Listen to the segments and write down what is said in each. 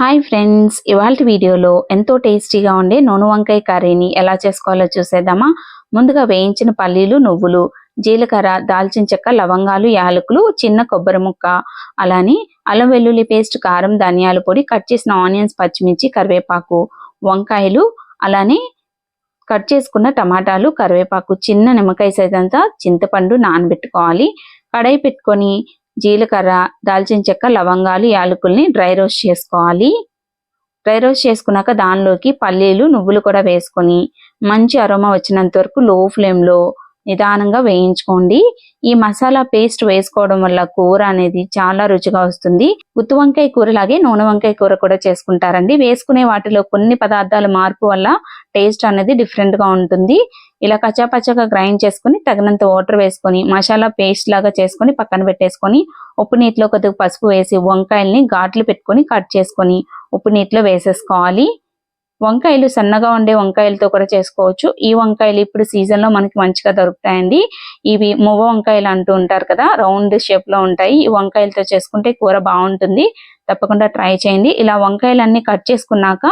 Hi friends ఇవాళ వీడియోలో ఎంతో టేస్టీగా ఉండే నూనె వంకాయ కర్రీని ఎలా చేసుకోవాలో చూసేద్దామా? ముందుగా వేయించిన పల్లీలు నువ్వులు జీలకర్ర దాల్చిన చెక్క లవంగాలు యాలకులు చిన్న కొబ్బరి ముక్క అలానే అల్లం వెల్లుల్లి పేస్ట్ కారం ధనియాల పొడి కట్ చేసిన ఆనియన్స్ పచ్చిమిర్చి కరివేపాకు వంకాయలు అలానే కట్ చేసుకున్న టమాటాలు కరివేపాకు చిన్న నిమ్మకాయ సైతంతా చింతపండు నానబెట్టుకోవాలి. కడాయి పెట్టుకొని జీలకర్ర దాల్చిన చెక్క లవంగాలు యాలకుల్ని డ్రై రోస్ట్ చేసుకోవాలి. డ్రై రోస్ట్ చేసుకున్నాక దానిలోకి పల్లీలు నువ్వులు కూడా వేసుకొని మంచి అరోమా వచ్చినంత వరకు లో ఫ్లేమ్లో నిదానంగా వేయించుకోండి. ఈ మసాలా పేస్ట్ వేసుకోవడం వల్ల కూర అనేది చాలా రుచిగా వస్తుంది. గుత్తు వంకాయ కూర లాగే నూనె వంకాయ కూర కూడా చేసుకుంటారండి. వేసుకునే వాటిలో కొన్ని పదార్థాల మార్పు వల్ల టేస్ట్ అనేది డిఫరెంట్గా ఉంటుంది. ఇలా కచ్చాపచ్చగా గ్రైండ్ చేసుకుని తగినంత వాటర్ వేసుకొని మసాలా పేస్ట్ లాగా చేసుకొని పక్కన పెట్టేసుకొని ఉప్పు నీటిలో కొద్దిగా పసుపు వేసి వంకాయల్ని ఘాట్లు పెట్టుకొని కట్ చేసుకొని ఉప్పు నీటిలో వేసేసుకోవాలి. వంకాయలు సన్నగా ఉండే వంకాయలతో కూడా చేసుకోవచ్చు. ఈ వంకాయలు ఇప్పుడు సీజన్లో మనకి మంచిగా దొరుకుతాయండి. ఇవి మువ్వ వంకాయలు అంటూ ఉంటారు కదా రౌండ్ షేప్లో ఉంటాయి. ఈ వంకాయలతో చేసుకుంటే కూర బాగుంటుంది. తప్పకుండా ట్రై చేయండి. ఇలా వంకాయలన్నీ కట్ చేసుకున్నాక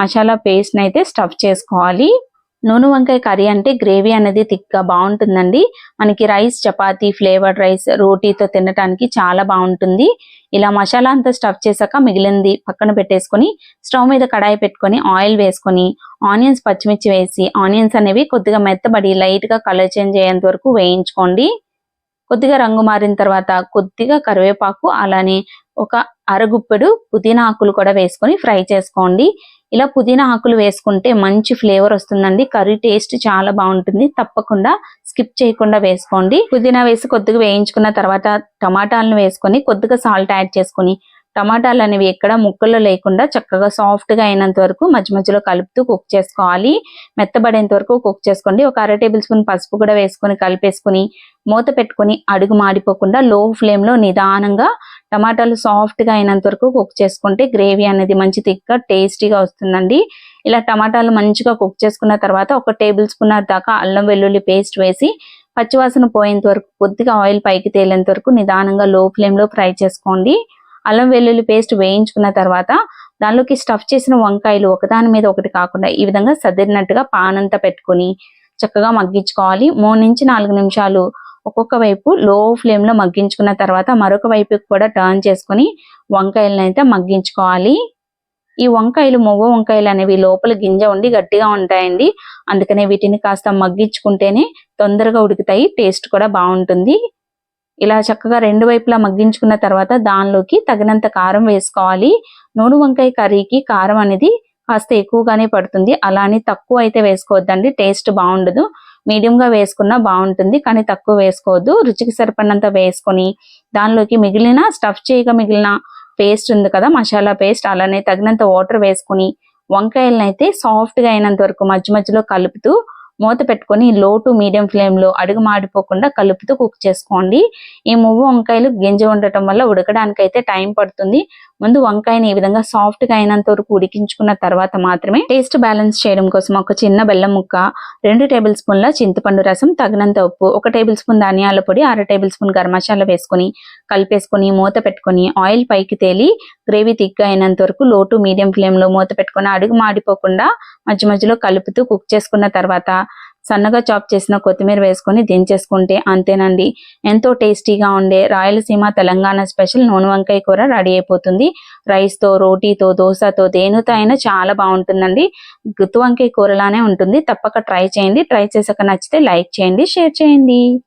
మసాలా పేస్ట్ అయితే స్టఫ్ చేసుకోవాలి. నూనె వంకాయ కర్రీ అంటే గ్రేవీ అనేది థిక్గా బాగుంటుందండి. మనకి రైస్ చపాతీ ఫ్లేవర్డ్ రైస్ రోటీతో తినడానికి చాలా బాగుంటుంది. ఇలా మసాలా అంతా స్టఫ్ చేశాక మిగిలింది పక్కన పెట్టేసుకొని స్టవ్ మీద కడాయి పెట్టుకొని ఆయిల్ వేసుకొని ఆనియన్స్ పచ్చిమిర్చి వేసి ఆనియన్స్ అనేవి కొద్దిగా మెత్తబడి లైట్గా కలర్ చేంజ్ అయ్యేంత వరకు వేయించుకోండి. కొద్దిగా రంగు మారిన తర్వాత కొద్దిగా కరివేపాకు అలానే ఒక అరగుప్పెడు పుదీనా ఆకులు కూడా వేసుకొని ఫ్రై చేసుకోండి. ఇలా పుదీనా ఆకులు వేసుకుంటే మంచి ఫ్లేవర్ వస్తుందండి. కర్రీ టేస్ట్ చాలా బాగుంటుంది. తప్పకుండా స్కిప్ చేయకుండా వేసుకోండి. పుదీనా వేసి కొద్దిగా వేయించుకున్న తర్వాత టమాటాలను వేసుకొని కొద్దిగా సాల్ట్ యాడ్ చేసుకొని టమాటాలు అనేవి ఎక్కడ ముక్కల్లో లేకుండా చక్కగా సాఫ్ట్గా అయినంత వరకు మధ్య మధ్యలో కలుపుతూ కుక్ చేసుకోవాలి. మెత్తబడేంత వరకు కుక్ చేసుకోండి. ఒక అర టేబుల్ స్పూన్ పసుపు కూడా వేసుకొని కలిపేసుకుని మూత పెట్టుకుని అడుగు మాడిపోకుండా లో ఫ్లేమ్లో నిదానంగా టమాటాలు సాఫ్ట్గా అయినంత వరకు కుక్ చేసుకుంటే గ్రేవీ అనేది మంచి థిక్గా టేస్టీగా వస్తుందండి. ఇలా టమాటాలు మంచిగా కుక్ చేసుకున్న తర్వాత ఒక టేబుల్ స్పూన్ దాకా అల్లం వెల్లుల్లి పేస్ట్ వేసి పచ్చివాసన పోయేంత వరకు కొద్దిగా ఆయిల్ పైకి తేలేంత వరకు నిదానంగా లో ఫ్లేమ్లో ఫ్రై చేసుకోండి. అల్లం వెల్లుల్లి పేస్ట్ వేయించుకున్న తర్వాత దానిలోకి స్టఫ్ చేసిన వంకాయలు ఒకదాని మీద ఒకటి కాకుండా ఈ విధంగా సదిరినట్టుగా పానంతా పెట్టుకుని చక్కగా మగ్గించుకోవాలి. మూడు నుంచి నాలుగు నిమిషాలు ఒక్కొక్క వైపు లో ఫ్లేమ్లో మగ్గించుకున్న తర్వాత మరొక వైపు కూడా టర్న్ చేసుకుని వంకాయలను అయితే మగ్గించుకోవాలి. ఈ వంకాయలు మొవ్వ వంకాయలు అనేవి లోపల గింజ ఉండి గట్టిగా ఉంటాయండి. అందుకనే వీటిని కాస్త మగ్గించుకుంటేనే తొందరగా ఉడుకుతాయి టేస్ట్ కూడా బాగుంటుంది. ఇలా చక్కగా రెండు వైపులా మగ్గించుకున్న తర్వాత దానిలోకి తగినంత కారం వేసుకోవాలి. నూనె వంకాయ కర్రీకి కారం అనేది కాస్త ఎక్కువగానే పడుతుంది. అలానే తక్కువ అయితే వేసుకోవద్దండి. టేస్ట్ బాగుండదు. మీడియంగా వేసుకున్నా బాగుంటుంది కానీ తక్కువ వేసుకోవద్దు. రుచికి సరిపడినంత వేసుకొని దానిలోకి మిగిలిన స్టఫ్ చేయగా మిగిలిన పేస్ట్ ఉంది కదా మసాలా పేస్ట్ అలానే తగినంత వాటర్ వేసుకుని వంకాయలను అయితే సాఫ్ట్గా అయినంత వరకు మధ్య మధ్యలో కలుపుతూ మూత పెట్టుకొని లో టు మీడియం ఫ్లేమ్లో అడుగు మాడిపోకుండా కలుపుతూ కుక్ చేసుకోండి. ఈ మువ్వు వంకాయలు గింజ ఉండటం వల్ల ఉడకడానికి అయితే టైం పడుతుంది. ముందు వంకాయని ఈ విధంగా సాఫ్ట్గా అయినంత వరకు ఉడికించుకున్న తర్వాత మాత్రమే టేస్ట్ బ్యాలెన్స్ చేయడం కోసం ఒక చిన్న బెల్లం ముక్క రెండు టేబుల్ స్పూన్ల చింతపండు రసం తగినంత ఉప్పు ఒక టేబుల్ స్పూన్ ధనియాల పొడి అర టేబుల్ స్పూన్ గరం మసాలా వేసుకుని కలిపేసుకుని మూత పెట్టుకుని ఆయిల్ పైకి తేలి గ్రేవీ థిక్గా అయినంత వరకు లో టు మీడియం ఫ్లేమ్లో మూత పెట్టుకుని అడుగు మాడిపోకుండా మధ్య మధ్యలో కలుపుతూ కుక్ చేసుకున్న తర్వాత సన్నగా చాప్ చేసిన కొత్తిమీర వేసుకొని దించేసుకుంటే అంతేనండి. ఎంతో టేస్టీగా ఉండే రాయలసీమ తెలంగాణ స్పెషల్ నూనె వంకాయ కూర రెడీ అయిపోతుంది. రైస్తో రోటీతో దోశతో దేనితో అయినా చాలా బాగుంటుందండి. గుత్తు వంకాయ కూరలానే ఉంటుంది. తప్పక ట్రై చేయండి. ట్రై చేసాక నచ్చితే లైక్ చేయండి షేర్ చేయండి.